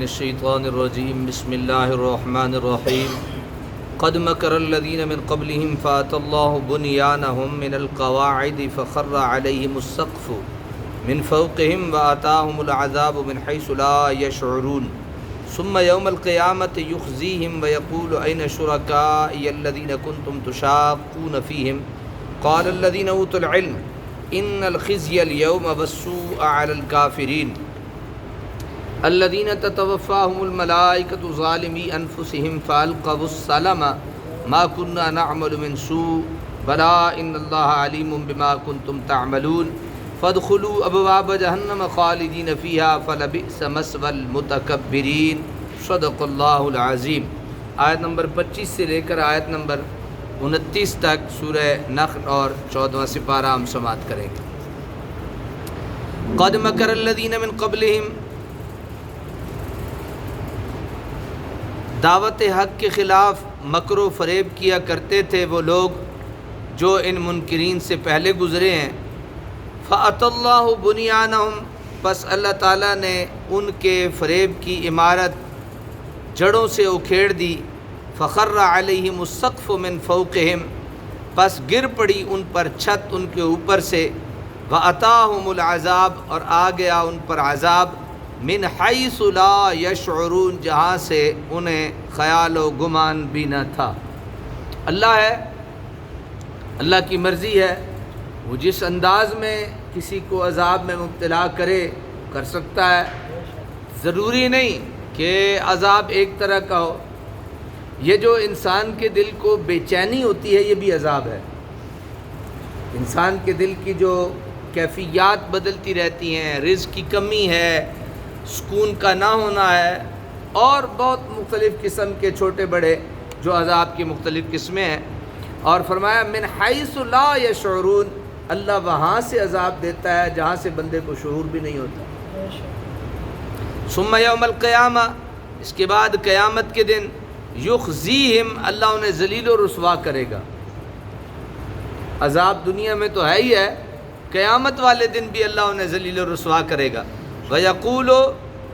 من الشيطان الرجيم. بسم الله الرحمن الرحيم. قد مكر الذين من قبلهم فات الله بنيانهم من القواعد فخر عليهم السقف من فوقهم وآتاهم العذاب من حيث لا يشعرون. ثم يوم القيامة يخزيهم ويقول أين شركائي الذين كنتم تشاقون فيهم؟ قال الذين أوتوا العلم إن الخزي اليوم والسوء على الكافرين. الذين تتوفاهم الملائكة ظالمي أنفسهم فألقوا السلام ما كنا نعمل من سوء بلى إن الله عليم بما كنتم تعملون فادخلوا أبواب جهنم خالدين فيها فلبئس مسوى المتكبرين صدق اللہ العظیم آیت نمبر پچیس سے لے کر آیت نمبر انتیس تک سورہ نخل اور چودواں سپارہ ہم سماعت کریں گے۔ قد مکر الذین من قبلہم دعوت حق کے خلاف مکر و فریب کیا کرتے تھے وہ لوگ جو ان منکرین سے پہلے گزرے ہیں۔ فعط اللہ بنیانہم پس اللہ تعالیٰ نے ان کے فریب کی عمارت جڑوں سے اکھیڑ دی۔ فخر علیہم السقف من فوقہم پس گر پڑی ان پر چھت ان کے اوپر سے۔ وعطاہم العذاب اور آ گیا ان پر عذاب۔ من حیث لا یشعرون، جہاں سے انہیں خیال و گمان بھی نہ تھا۔ اللہ ہے، اللہ کی مرضی ہے، وہ جس انداز میں کسی کو عذاب میں مبتلا کرے، کر سکتا ہے۔ ضروری نہیں کہ عذاب ایک طرح کا ہو۔ یہ جو انسان کے دل کو بے چینی ہوتی ہے، یہ بھی عذاب ہے۔ انسان کے دل کی جو کیفیات بدلتی رہتی ہیں، رزق کی کمی ہے سکون کا نہ ہونا ہے اور بہت مختلف قسم کے چھوٹے بڑے جو عذاب کی مختلف قسمیں ہیں۔ اور فرمایا، من حیث لا یشعرون اللہ وہاں سے عذاب دیتا ہے جہاں سے بندے کو شعور بھی نہیں ہوتا۔ ثم یوم القیامہ، اس کے بعد قیامت کے دن یخزیہم، اللہ انہیں ذلیل و رسوا کرے گا۔ عذاب دنیا میں تو ہے ہی ہے، قیامت والے دن بھی اللہ انہیں ذلیل و رسوا کرے گا۔ ویقول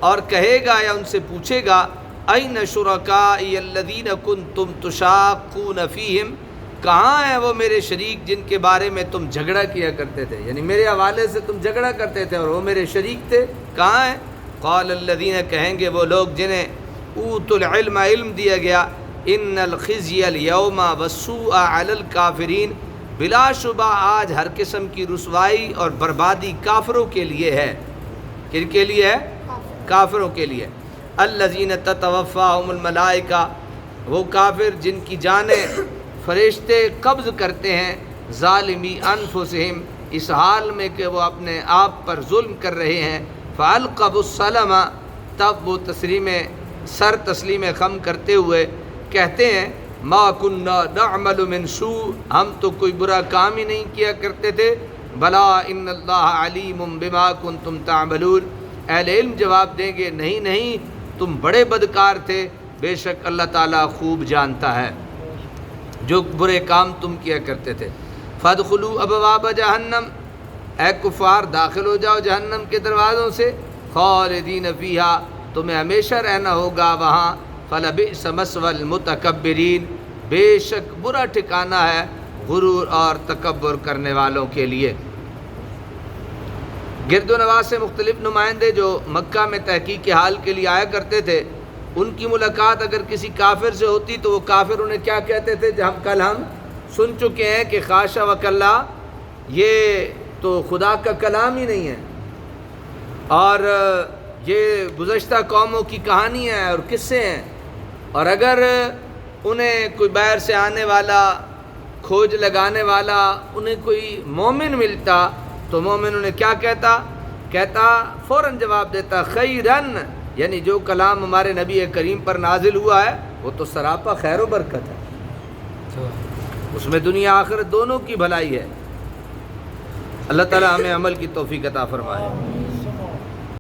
اور کہے گا یا ان سے پوچھے گا این شرکائی الذین کنتم تشاقون فیہم کہاں ہیں وہ میرے شریک جن کے بارے میں تم جھگڑا کیا کرتے تھے؟ یعنی میرے حوالے سے تم جھگڑا کرتے تھے اور وہ میرے شریک تھے؟ کہاں ہیں؟ قال الذین کہیں گے وہ لوگ جنہیں اوت العلم، علم دیا گیا ان الخزی اليوم والسوء علی الکافرین بلا شبہ آج ہر قسم کی رسوائی اور بربادی کافروں کے لیے ہے۔ کن کے لیے ہے؟ کافروں. کے لیے. الذین تتوفاہم الملائکہ وہ کافر جن کی جانیں فرشتے قبض کرتے ہیں ظالمی انفسہم اس حال میں کہ وہ اپنے آپ پر ظلم کر رہے ہیں فالقب السلم تب وہ تسلیم سر تسلیم خم کرتے ہوئے کہتے ہیں ما کننا نعمل من سوء ہم تو کوئی برا کام ہی نہیں کیا کرتے تھے بلا ان اللہ علیم بما کنتم تعملون۔ اہل علم جواب دیں گے، نہیں نہیں، تم بڑے بدکار تھے، بے شک اللہ تعالیٰ خوب جانتا ہے۔ جو برے کام تم کیا کرتے تھے۔ فدخلو ابواب جہنم۔ اے کفار، داخل ہو جاؤ جہنم کے دروازوں سے۔ خالدین فیہا، تمہیں ہمیشہ رہنا ہوگا وہاں۔ فلبئس مسوى المتکبرین۔ بے شک برا ٹھکانہ ہے۔ غرور اور تکبر کرنے والوں کے لیے۔ گرد و نواز سے مختلف نمائندے جو مکہ میں تحقیق کے حال کے لیے آیا کرتے تھے، ان کی ملاقات اگر کسی کافر سے ہوتی تو وہ کافر انہیں کیا کہتے تھے؟ جب کل ہم سن چکے ہیں کہ خاشہ و کلّہ یہ تو خدا کا کلام ہی نہیں ہے۔ اور یہ گزشتہ قوموں کی کہانی ہے اور قصے ہیں۔ اور اگر انہیں کوئی باہر سے آنے والا کھوج لگانے والا انہیں کوئی مومن ملتا تو مومن انہیں کیا کہتا؟ کہتا، فوراً جواب دیتا خیرن یعنی جو کلام ہمارے نبی کریم پر نازل ہوا ہے، وہ تو سراپا خیر و برکت ہے۔ اس میں دنیا آخر دونوں کی بھلائی ہے۔ اللہ تعالیٰ ہمیں عمل کی توفیق عطا فرمائے۔